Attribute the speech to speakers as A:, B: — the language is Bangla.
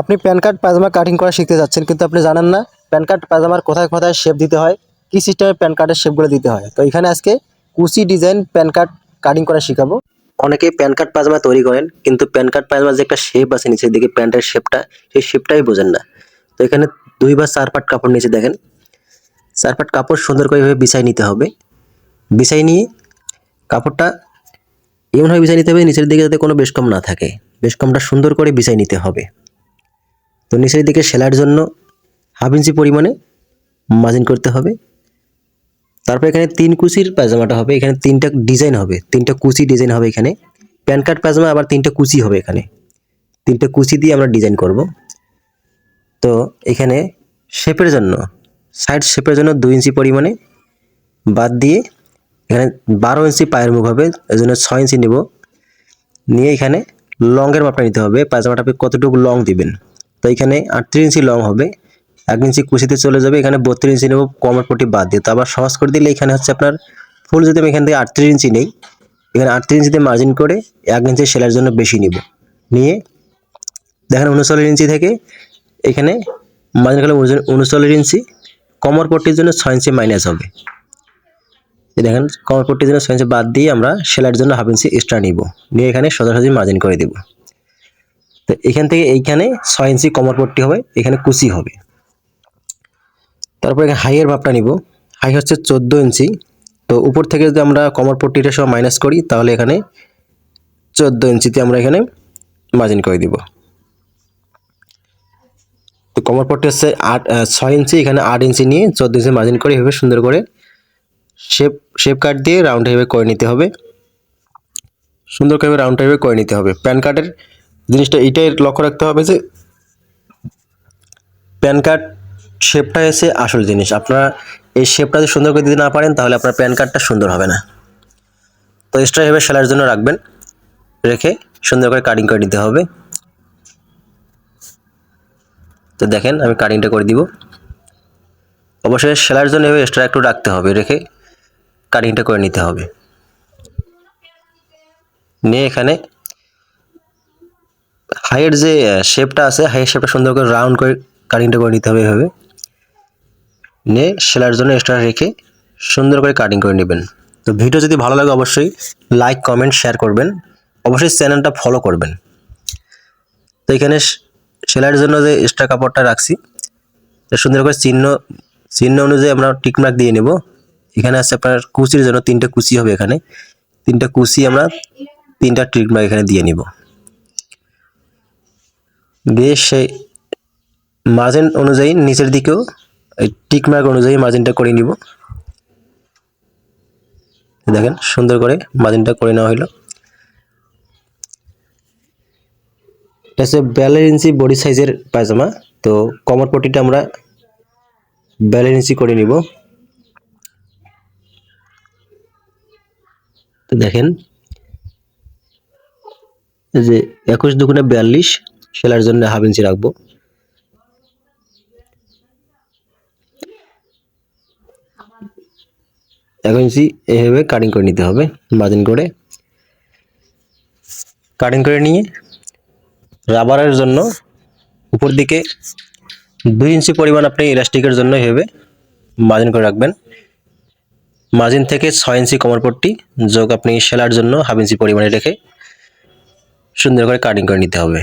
A: আপনি প্যান কার্ড, পায়জামা কাটিং করা শিখতে যাচ্ছেন, কিন্তু আপনি জানেন না প্যান কার্ড, পায়জামার কোথায় কোথায় শেপ দিতে হয়, কী সিস্টেমে প্যান কার্ডের শেপগুলো দিতে হয়। তো এখানে আজকে কুচি ডিজাইন প্যান কার্ড কাটিং করা শেখাবো। অনেকেই প্যান কার্ড, পায়জামা তৈরি করেন, কিন্তু প্যান কার্ড, পায়জামার যে একটা শেপ আছে নিচের দিকে, প্যান্টের শেপটা সেই শেপটাই বোঝেন না। তো এখানে দুই বা চার পাট কাপড় নিচে দেখেন। চার পাট কাপড় সুন্দর করে বিছাই নিতে হবে। বিছাই নিয়ে কাপড়টা এমনভাবে বিছাই নিতে হবে, নিচের দিকে যাতে কোনো বেশকম না থাকে। বেশকমটা সুন্দর করে বিছাই নিতে হবে। তো নিচের দিকে সেলাইয়ের জন্য হাফ ইঞ্চি পরিমাণে মার্জিন করতে হবে। তারপর এখানে তিন কুচির পায়জামাটা হবে, এখানে তিনটা ডিজাইন হবে, তিনটা কুচি ডিজাইন হবে এখানে। প্যান কার্ড পায়জামা, আবার তিনটা কুচি হবে এখানে। তিনটা কুচি দিয়ে আমরা ডিজাইন করব। তো এখানে শেপের জন্য সাইড শেপের জন্য দুই ইঞ্চি পরিমাণে বাদ দিয়ে এখানে বারো ইঞ্চি পায়ের মুখ হবে এই জন্য ছয় ইঞ্চি নেব। নিয়ে এখানে লংয়ের মাপটা নিতে হবে। পায়জামাটা আপনি কতটুকু লং দিবেন? তো এখানে আটত্রিশ ইঞ্চি লং হবে। এক ইঞ্চি কুচিতে চলে যাবে, এখানে বত্রিশ ইঞ্চি নেব কমর পটি বাদ দিয়ে। তো আবার সহজ করে দিলে এখানে হচ্ছে আপনার ফুল যদি আমি এখান থেকে আটত্রিশ ইঞ্চি নেই, এখানে আটত্রিশ ইঞ্চিতে মার্জিন করে এক ইঞ্চি সেলাইয়ের জন্য বেশি নিব। নিয়ে দেখেন উনচল্লিশ ইঞ্চি থেকে এখানে মার্জিন করলে উনচল্লিশ ইঞ্চি, কমর পট্টির জন্য ছয় ইঞ্চি মাইনাস হবে। দেখেন কমর পট্টির জন্য ছয় ইঞ্চি বাদ দিয়ে আমরা সেলাইয়ের জন্য হাফ ইঞ্চি এক্সট্রা নিব। নিয়ে এখানে সোজাসুজি মার্জিন করে দেব। তো এখান থেকে এইখানে ছয় ইঞ্চি কমর পট্টি হবে, এখানে কুচি হবে। তারপর এখানে হাইয়ের ভাবটা নিব। হাই হচ্ছে চোদ্দ ইঞ্চি। তো উপর থেকে যদি আমরা কমর পট্টিটা সব মাইনাস করি, তাহলে এখানে চোদ্দ ইঞ্চিতে আমরা এখানে মার্জিন করে দিব। তো কমর হচ্ছে আট ছয় ইঞ্চি, এখানে আট ইঞ্চি নিয়ে চোদ্দ ইঞ্চি মার্জিন করে এভাবে সুন্দর করে শেপ শেপ কাট দিয়ে রাউন্ড এভাবে করে নিতে হবে। সুন্দর করে রাউন্ড এভাবে করে নিতে হবে। প্যান কার্ডের জিনিসটা এইটাই লক্ষ্য রাখতে হবে যে প্যান কার্ড শেপটা এসে আসল জিনিস। আপনারা এই শেপটা যদি সুন্দর করে দিতে না পারেন, তাহলে আপনার প্যান কার্ডটা সুন্দর হবে না। তো এক্সট্রা এভাবে সেলাইয়ের জন্য রাখবেন। রেখে সুন্দর করে কাটিং করে নিতে হবে। তো দেখেন, আমি কাটিংটা করে দিব। অবশ্যই সেলাইয়ের জন্য এভাবে এক্সট্রা একটু রাখতে হবে, রেখে কাটিংটা করে নিতে হবে। নিয়ে এখানে হাইয়ের যে শেপটা আছে, হাইয়ের শেপটা সুন্দর করে রাউন্ড করে কাটিংটা করে নিতে হবে এভাবে। নিয়ে সেলাইয়ের জন্য এক্সট্রা রেখে সুন্দর করে কাটিং করে নেবেন। তো ভিডিও যদি ভালো লাগে অবশ্যই লাইক কমেন্ট শেয়ার করবেন। অবশ্যই চ্যানেলটা ফলো করবেন। তো এখানে সেলাইয়ের জন্য যে এক্সট্রা কাপড়টা রাখছি সুন্দর করে চিহ্ন চিহ্ন অনুযায়ী আমরা টিকমার্ক দিয়ে নেব। এখানে আছে আপনার কুচির জন্য তিনটা কুচি হবে এখানে। তিনটা কুচি আমরা তিনটা টিকমার্ক এখানে দিয়ে নিব। দিয়ে সেই মার্জিন অনুযায়ী নিচের দিকেও, এই টিকমার্ক অনুযায়ী মার্জিনটা করে নিব। দেখেন, সুন্দর করে মার্জিনটা করে নেওয়া হলো এটা হচ্ছে ইঞ্চি বডি সাইজের পায়জামা। তো কমর পটিটা আমরা বিয়াল্লিশ ইঞ্চি করে নিব। দেখেন যে একুশ দুগুণে বিয়াল্লিশ। সেলার জন্য হাফ ইঞ্চি রাখব। এক ইঞ্চি এভাবে কাটিং করে নিতে হবে মার্জিন করে। কাটিং করে নিয়ে রাবারের জন্য উপর দিকে দুই ইঞ্চি পরিমাণ আপনি ইলাস্টিকের জন্য এভাবে মার্জিন করে রাখবেন। মার্জিন থেকে ছয় ইঞ্চি কমর পট্টি যোগ আপনি সেলার জন্য হাফ ইঞ্চি পরিমাণে রেখে সুন্দর করে কাটিং করে নিতে হবে।